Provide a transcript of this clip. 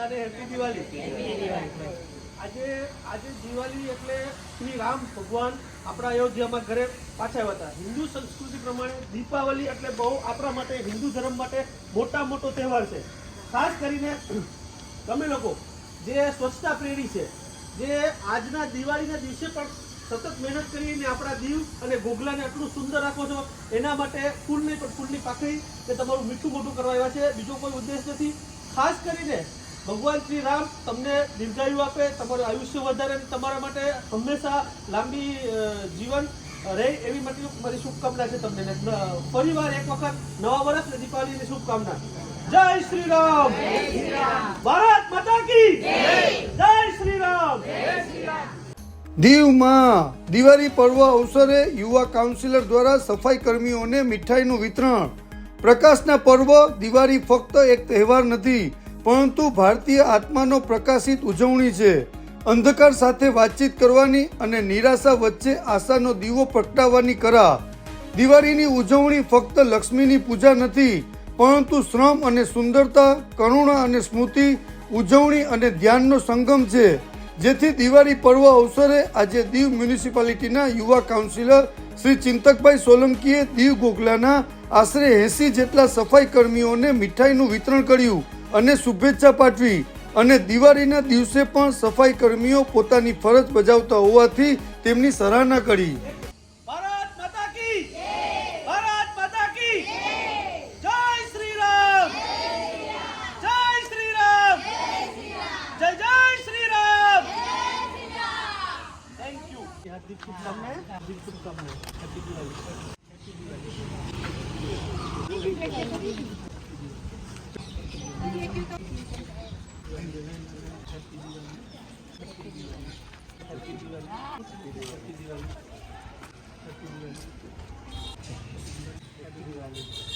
બધાને હેપી દિવાળી આજે આજે દિવાળી એટલે શ્રી રામ ભગવાન આપણા અયોધ્યામાં ઘરે પાછા આવ્યા હતા. હિન્દુ સંસ્કૃતિ પ્રમાણે દીપાવલી એટલે બહુ આપણા માટે હિન્દુ ધર્મ માટે મોટા મોટો તહેવાર છે. ખાસ કરીને તમે લોકો જે સ્વચ્છતા પ્રેરી છે જે આજના દિવાળીના દિવસે પણ સતત મહેનત કરીને આપણા દીવ અને ગોગલાને આટલું સુંદર રાખો છો એના માટે ફૂલ નહીં પણ ફૂલની પાખરી કે તમારું મીઠું મોટું કરવા આવ્યા છે બીજો કોઈ ઉદ્દેશ નથી. ખાસ કરીને ભગવાન શ્રી રામ તમને દીર્ઘાયુ આપે તમારું આયુષ્ય વધારે તમારા માટે હંમેશા લાંબી જીવન રહે એવી મારી મારી શુભકામના છે તમને. ફરી વાર એક વખત નવા વર્ષ ને દીપાવલીની શુભકામના. જય શ્રી રામ! ભારત માતા કી જય! શ્રી રામ! દીવમાં દિવાળી પર્વ અવસરે યુવા કાઉન્સિલર દ્વારા સફાઈ કર્મીઓને મીઠાઈનું વિતરણ. પ્રકાશના પર્વ દિવાળી ફક્ત એક તહેવાર નથી પરંતુ ભારતીય આત્માનો પ્રકાશિત ઉજવણી છે. અંધકાર સાથે વાતચીત કરવાની અને નિરાશા વચ્ચે આશાનો દીવો પ્રગટાવવાની કરા. દિવાળીની ઉજવણી ફક્ત લક્ષ્મીની પૂજા નથી, પરંતુ શ્રમ અને સુંદરતા, કરુણા અને સ્મૃતિ, ઉજવણી અને ધ્યાનનો સંગમ છે. જેથી દિવાળી પર્વ અવસરે આજે દીવ મ્યુનિસિપાલિટીના યુવા કાઉન્સિલર શ્રી ચિંતકભાઈ સોલંકીએ દીવ ગોગલાના આશરે એસી જેટલા સફાઈ કર્મીઓને મીઠાઈનું વિતરણ કર્યું. અને શુભેચ્છા પાઠવી અને દિવાળીના દિવસે પણ સફાઈ કર્મીઓ પોતાની ફરજ બજાવતા હોવાથી તેમની સરાહના કરી. Thank માતા કી ભારત